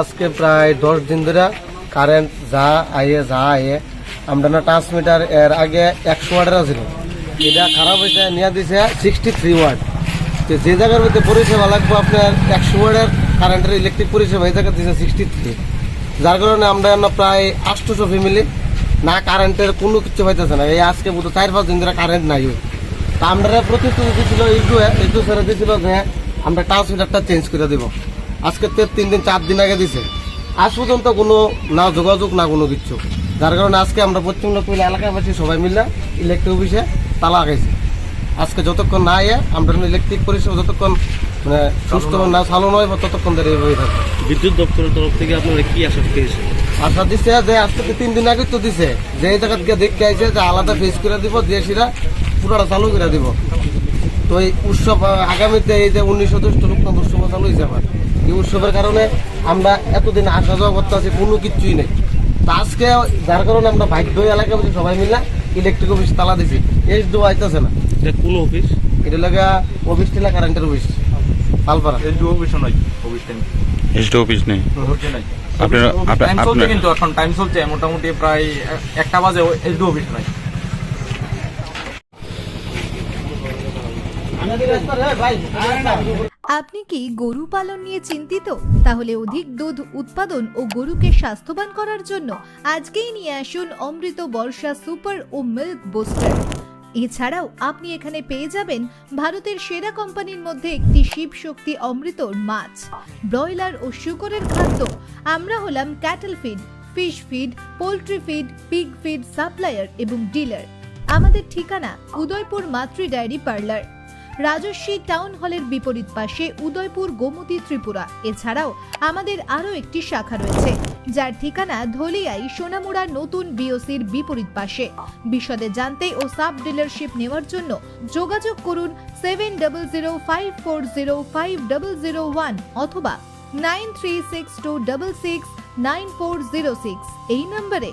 আজকে প্রায় দশ দিন ধরে কারেন্ট যা আইয়ে যা আইয়ে আমরা না ট্রান্সমিটার এর আগে একশো ওয়ার্ডের ছিল। এটা খারাপ হয়েছে, নিয়ে দিছে সিক্সটি থ্রি ওয়ার্ড তো যে জায়গার মধ্যে পরিষেবা লাগবে আপনার একশো ওয়ার্ডের কারেন্টের ইলেকট্রিক পরিষেবা এই জায়গা দিছে সিক্সটি থ্রি যার কারণে আমরা প্রায় আটশোশো ফ্যামিলি না কারেন্টের কোনো কিছু হইতেছে না। এই আজকে বুধ চার পাঁচ দিন ধরে কারেন্ট নাই আমরা প্রতিশ্রুতি দিয়েছিল একটু একটু ছেড়ে দিয়েছিল যে আমরা ট্রান্সমিটারটা চেঞ্জ করে দিব। আজকে তো তিন দিন চার দিন আগে দিছে। আজ পর্যন্ত কোনো না যোগাযোগ না কোনো কিছু। যার কারণে আজকে আমরা পশ্চিম লোকমিল এলাকাবাসী সবাই মিলে ইলেকট্রিক অফিসে তালা লাগাইছি। আজকে যতক্ষণ না আয়ে আমরা ইলেকট্রিক পরিষেবা যতক্ষণ মানে সুস্থ না চালু নয় বা ততক্ষণ ধরে এইভাবেই থাকবে। বিদ্যুৎ দপ্তরের তরফ থেকে আপনারা কি আশা পেয়েছেন? আশা দিচ্ছে যে আজকে তিন দিন আগে তো দিছে। যে জায়গা থেকে দেখতে আইছে যে আলাদা ফেস করে দিব দিয়ে সেটা পুরোটা চালু করে দিব। তো এই উৎসব আগামীতে এই যে উনিশশো জ্যৈষ্ঠ রূপকান্ত উৎসব চালু হয়েছে আবার। এই উৎসবের কারণে আমরা এতদিন আসা যাওয়া করতে আছি কোনো কিছুই নেই। তো আজকে যার কারণে আমরা বাধ্য হয়ে এলাকা বসে সবাই মিলে ইলেকট্রিক অফিস তালা দিছি। এইচ ডো আইতেছে না। এটা কোন অফিস এটা লাগা অফিস টিলা কারেন্টের অফিস পালপাড়া এসডিও অফিসও নাই অফিস টাইম এসডি অফিস নেই। নাই। আপনার টাইম চলছে আপনার কিন্তু এখন টাইম চলছে মোটামুটি প্রায় একটা বাজে এসডিও অফিস নাই। আপনি কি গরু পালন নিয়ে চিন্তিত? তাহলে অধিক দুধ উৎপাদন ও গরুকে স্বাস্থ্যবান করার জন্য আজকেই নিয়ে আসুন অমৃত বর্ষা সুপার ও মিল্ক বুস্টার। এছাড়াও আপনি এখানে পেয়ে যাবেন ভারতের সেরা কোম্পানির মধ্যে একটি শিব শক্তি অমৃতর মাছ। ব্রয়লার ও শুকরের খাদ্য। আমরা হলাম cattle feed fish feed poultry feed pig feed supplier এবং ডিলার আমাদের ঠিকানা উদয়পুর মাতৃ ডায়েরি পার্লার। রাজস্বী টাউন হলের বিপরীত পাশে উদয়পুর, গোমতী, ত্রিপুরা। এছাড়াও আমাদের আরও একটি শাখা রয়েছে, যার ঠিকানা ধলিয়াই সোনামুড়া নতুন বিওসির বিপরীত পাশে। বিশদে জানতে ও সাব ডিলারশিপ নেওয়ার জন্য যোগাযোগ করুন seven double zero five four zero five double zero one অথবা nine three six two double six nine four zero six. এই নম্বরে